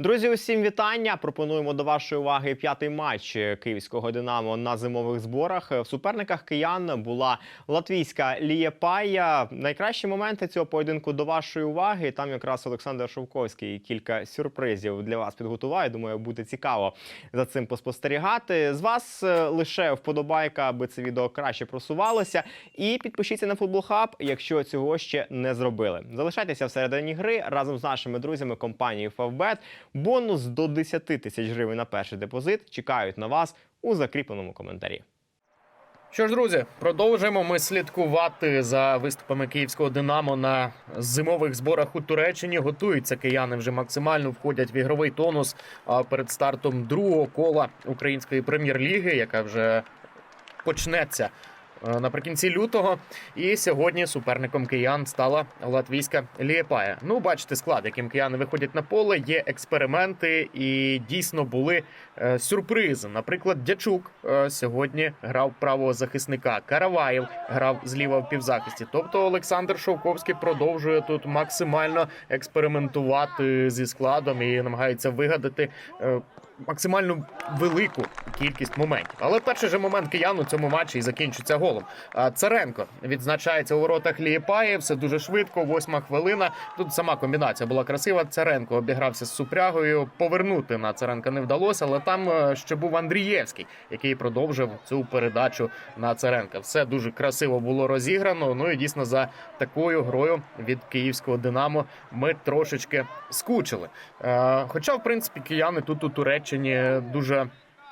Друзі, усім вітання. Пропонуємо до вашої уваги п'ятий матч київського Динамо на зимових зборах. В суперниках киян була латвійська Лієпая. Найкращі моменти цього поєдинку до вашої уваги. Там якраз Олександр Шовковський кілька сюрпризів для вас підготував. Думаю, буде цікаво за цим поспостерігати. З вас е, лише вподобайка, аби це відео краще просувалося. І підпишіться на Футбол Хаб, якщо цього ще не зробили. Залишайтеся всередині гри разом з нашими друзями компанії Favbet. Бонус до 10 тисяч гривень на перший депозит чекають на вас у закріпленому коментарі. Що ж, друзі, продовжуємо ми слідкувати за виступами київського Динамо на зимових зборах у Туреччині. Готуються кияни вже максимально входять в ігровий тонус перед стартом другого кола української прем'єр-ліги, яка вже почнеться наприкінці лютого. І сьогодні суперником киян стала латвійська Лієпая. Ну, бачите, склад, яким кияни виходять на поле. Є експерименти, і дійсно були е, сюрпризи. Наприклад, Дячук е, сьогодні грав правого захисника. Караваєв грав зліва в півзахисті. Тобто Олександр Шовковський продовжує тут максимально експериментувати зі складом і намагається вигадати. Максимально велику кількість моментів, але перший же момент киян у цьому матчі і закінчиться голом. Царенко відзначається у воротах Лієпаї. Все дуже швидко. Восьма хвилина. Тут сама комбінація була красива. Царенко обігрався з супрягою. Повернути на Царенка не вдалося, але там е, ще був Андрієвський, який продовжив цю передачу на Царенка. Все дуже красиво було розіграно. Ну і дійсно за такою грою від київського Динамо ми трошечки скучили. Е, Хоча, в принципі, кияни тут у Туреччині дуже.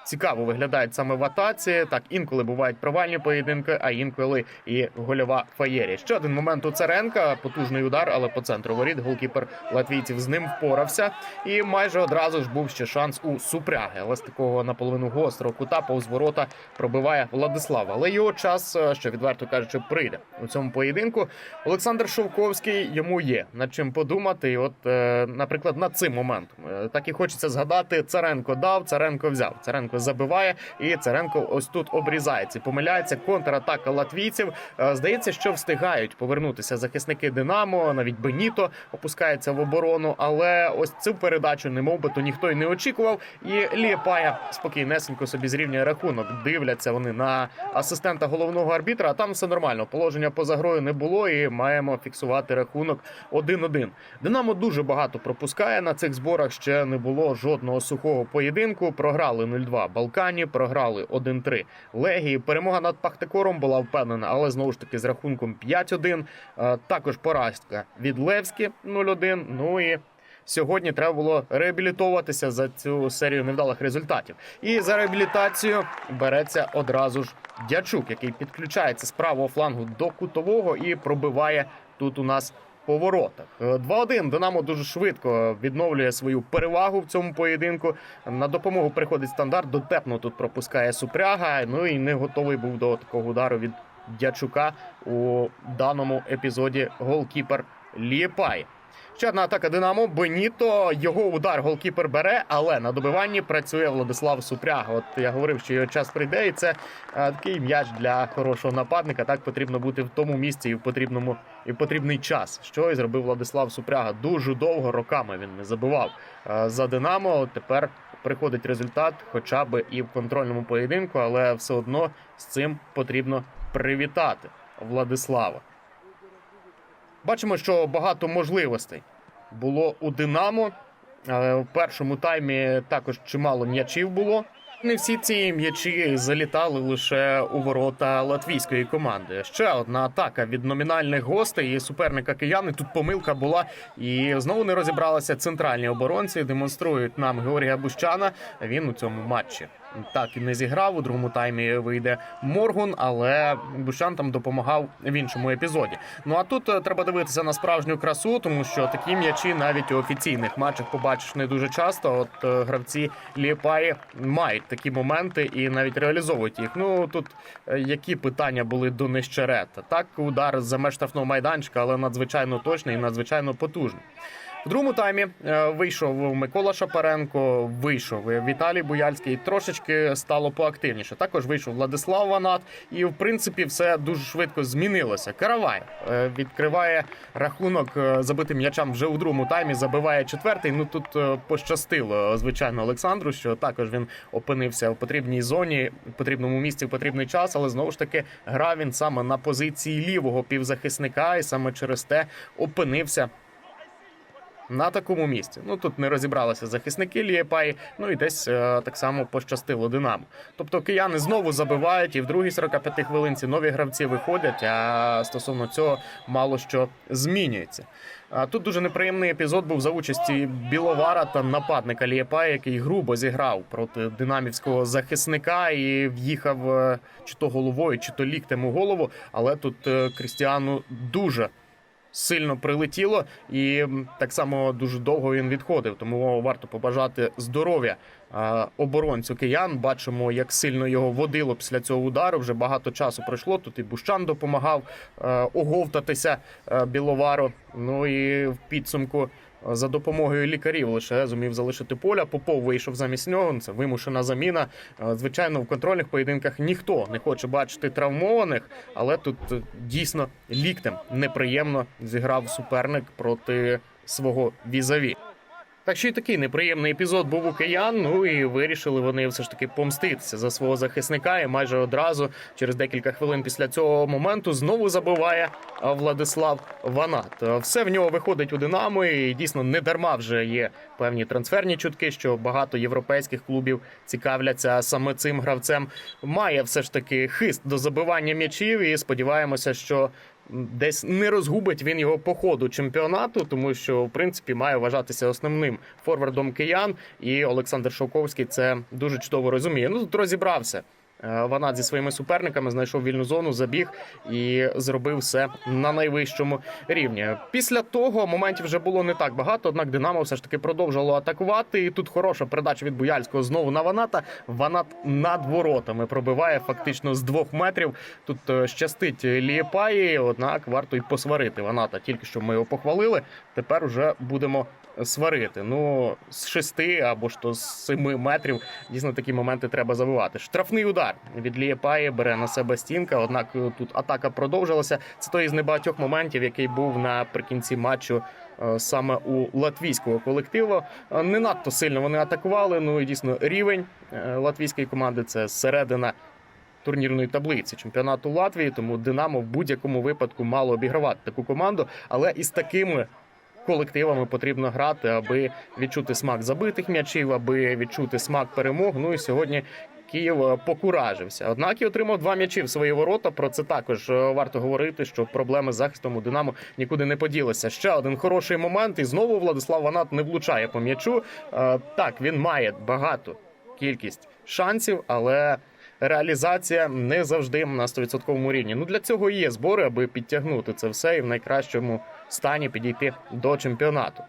Цікаво виглядають саме в атаці. Так інколи бувають провальні поєдинки, а інколи і гольова фаєрія. Ще один момент у Царенка. Потужний удар, але по центру воріт голкіпер латвійців з ним впорався. І майже одразу ж був ще шанс у супряги. Але з такого наполовину гострого кута повз ворота пробиває Владислав. Але його час, е, що відверто кажучи, прийде у цьому поєдинку. Олександр Шовковський йому є над чим подумати. І от, е, наприклад, над цим моментом Е, так і хочеться згадати: Царенко дав, Царенко взяв. Царенко забиває, і Царенко ось тут обрізається. Помиляється контратака латвійців. Е, Здається, що встигають повернутися захисники Динамо. Навіть Беніто опускається в оборону. Але ось цю передачу, не би то ніхто й не очікував. І Лієпая спокійнесенько собі зрівнює рахунок. Дивляться вони на асистента головного арбітра. А там все нормально. Положення поза грою не було, і маємо фіксувати рахунок 1-1. Динамо дуже багато пропускає на цих зборах. Ще не було жодного сухого поєдинку. Програли 0-2 Балкані, програли 1-3 Легії. Перемога над Пахтекором була впевнена, але знову ж таки з рахунком 5-1. Е, Також поразка від Левські 0-1. Ну і Сьогодні треба було реабілітовуватися за цю серію невдалих результатів. І за реабілітацію береться одразу ж Дячук, який підключається з правого флангу до кутового і пробиває тут у нас по воротах. Е, 2-1 Динамо дуже швидко відновлює свою перевагу в цьому поєдинку. На допомогу приходить стандарт. Дотепно тут пропускає Супряга. Ну і не готовий був до такого удару від Дячука у даному епізоді голкіпер Лієпай. Ще одна атака Динамо. Беніто його удар голкіпер бере, але на добиванні працює Владислав Супряга. От я говорив, що його час прийде, і це е, такий м'яч для хорошого нападника. Так потрібно бути в тому місці і в потрібному і в потрібний час. Що і зробив Владислав Супряга. Дуже довго роками він не забивав е, за Динамо. Тепер приходить результат, хоча б і в контрольному поєдинку, але все одно з цим потрібно привітати Владислава. Бачимо, що багато можливостей було у Динамо. В першому таймі також чимало м'ячів було. Не всі ці м'ячі залітали лише у ворота латвійської команди. Ще одна атака від номінальних гостей і суперника кияни. Тут помилка була, і знову не розібралися центральні оборонці. Демонструють нам Георгія Бущана. Він у цьому матчі так і не зіграв. У другому таймі вийде Моргун, але Бущан там допомагав в іншому епізоді. Ну а тут е, треба дивитися на справжню красу, тому що такі м'ячі навіть у офіційних матчах побачиш не дуже часто. От е, гравці Ліпаї мають такі моменти і навіть реалізовують їх. Ну тут е, які питання були до Нещерета? Так, удар за меж штрафного майданчика, але надзвичайно точний і надзвичайно потужний. В другому таймі е, вийшов Микола Шапаренко, вийшов Віталій Буяльський. Трошечки стало поактивніше. Також вийшов Владислав Ванат, і в принципі все дуже швидко змінилося. Каравай е, відкриває рахунок е, забитим м'ячам вже у другому таймі. Забиває четвертий. Ну тут е, пощастило, звичайно, Олександру, що також він опинився в потрібній зоні, в потрібному місці в потрібний час, але знову ж таки грав він саме на позиції лівого півзахисника, і саме через те опинився на такому місці. Ну тут не розібралися захисники Лієпаї, ну і десь е, так само пощастило Динамо. Тобто кияни знову забивають, і в другій 45 хвилинці нові гравці виходять. А стосовно цього мало що змінюється. Тут дуже неприємний епізод був за участі Біловара та нападника Лієпая, який грубо зіграв проти динамівського захисника і в'їхав е, чи то головою, чи то ліктем у голову. Але тут е, Крістіану дуже сильно прилетіло, і так само дуже довго він відходив. Тому варто побажати здоров'я оборонцю киян. Бачимо, як сильно його водило після цього удару. Вже багато часу пройшло. Тут і Бущан допомагав е, оговтатися е, Біловару. Ну і в підсумку. е, За допомогою лікарів лише зумів залишити поля. Попов вийшов замість нього. Це вимушена заміна. Звичайно, в контрольних поєдинках ніхто не хоче бачити травмованих, але тут дійсно ліктем неприємно зіграв суперник проти свого візаві. Так що і такий неприємний епізод був у киян. Ну і вирішили вони все ж таки помститися за свого захисника. І майже одразу, через декілька хвилин після цього моменту, знову забиває Владислав Ванат. Все в нього виходить у Динамо, і дійсно не дарма вже є певні трансферні чутки, що багато європейських клубів цікавляться саме цим гравцем. Має все ж таки хист до забивання м'ячів, і сподіваємося, що десь не розгубить він його по ходу чемпіонату, тому що в принципі має вважатися основним форвардом киян. І Олександр Шовковський це дуже чудово розуміє. Ну тут розібрався. Е, Ванат зі своїми суперниками знайшов вільну зону, забіг і зробив все на найвищому рівні. Після того моментів вже було не так багато. Однак Динамо все ж таки продовжувало атакувати. І тут хороша передача від Буяльського знову на Ваната. Ванат над воротами пробиває фактично з двох метрів. Тут е, щастить Лієпаї, однак варто й посварити Ваната. Тільки що ми його похвалили. Тепер уже будемо сварити. Ну з шести або ж то з семи метрів дійсно такі моменти треба забивати. Штрафний удар від Лієпаї бере на себе стінка. Однак е, тут атака продовжилася. Це той із небагатьох моментів, який був наприкінці матчу. е, Саме у латвійського колективу Е, не надто сильно вони атакували. Ну і дійсно рівень латвійської команди це середина турнірної таблиці чемпіонату Латвії. Тому Динамо в будь-якому випадку мало обігравати таку команду, але із такими колективами потрібно грати, аби відчути смак забитих м'ячів, аби відчути смак перемог. Ну і сьогодні. Київ покуражився, однак і отримав два м'ячі в свої ворота. Про це також е, варто говорити, що проблеми з захистом у Динамо нікуди не поділися. Ще один хороший момент, і знову Владислав Ванат не влучає по м'ячу. Е, Так, він має багату кількість шансів, але реалізація не завжди на 100% рівні. Ну для цього і є збори, аби підтягнути це все і в найкращому стані підійти до чемпіонату.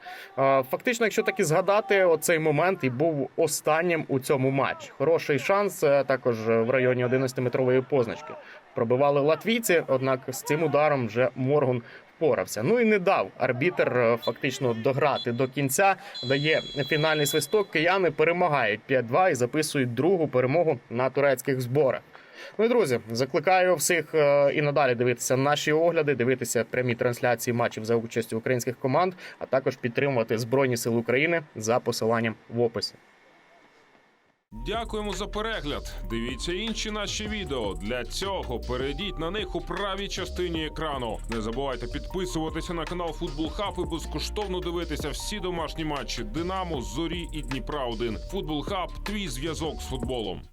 Фактично, якщо таки згадати, оцей момент і був останнім у цьому матчі. Хороший шанс е, також в районі 11-метрової позначки. Пробивали латвійці, однак з цим ударом вже Моргун впорався. Ну і не дав арбітер е, фактично дограти до кінця. Дає фінальний свисток. Кияни перемагають 5-2 і записують другу перемогу на турецьких зборах. Ну і друзі, закликаю всіх е, і надалі дивитися наші огляди, дивитися прямі трансляції матчів за участю українських команд, а також підтримувати Збройні Сили України за посиланням в описі. Дякуємо за перегляд. Дивіться інші наші відео. Для цього перейдіть на них у правій частині екрану. Не забувайте підписуватися на канал Футбол Хаб і безкоштовно дивитися всі домашні матчі Динамо, Зорі і Дніпра 1 Футбол Хаб твій зв'язок з футболом.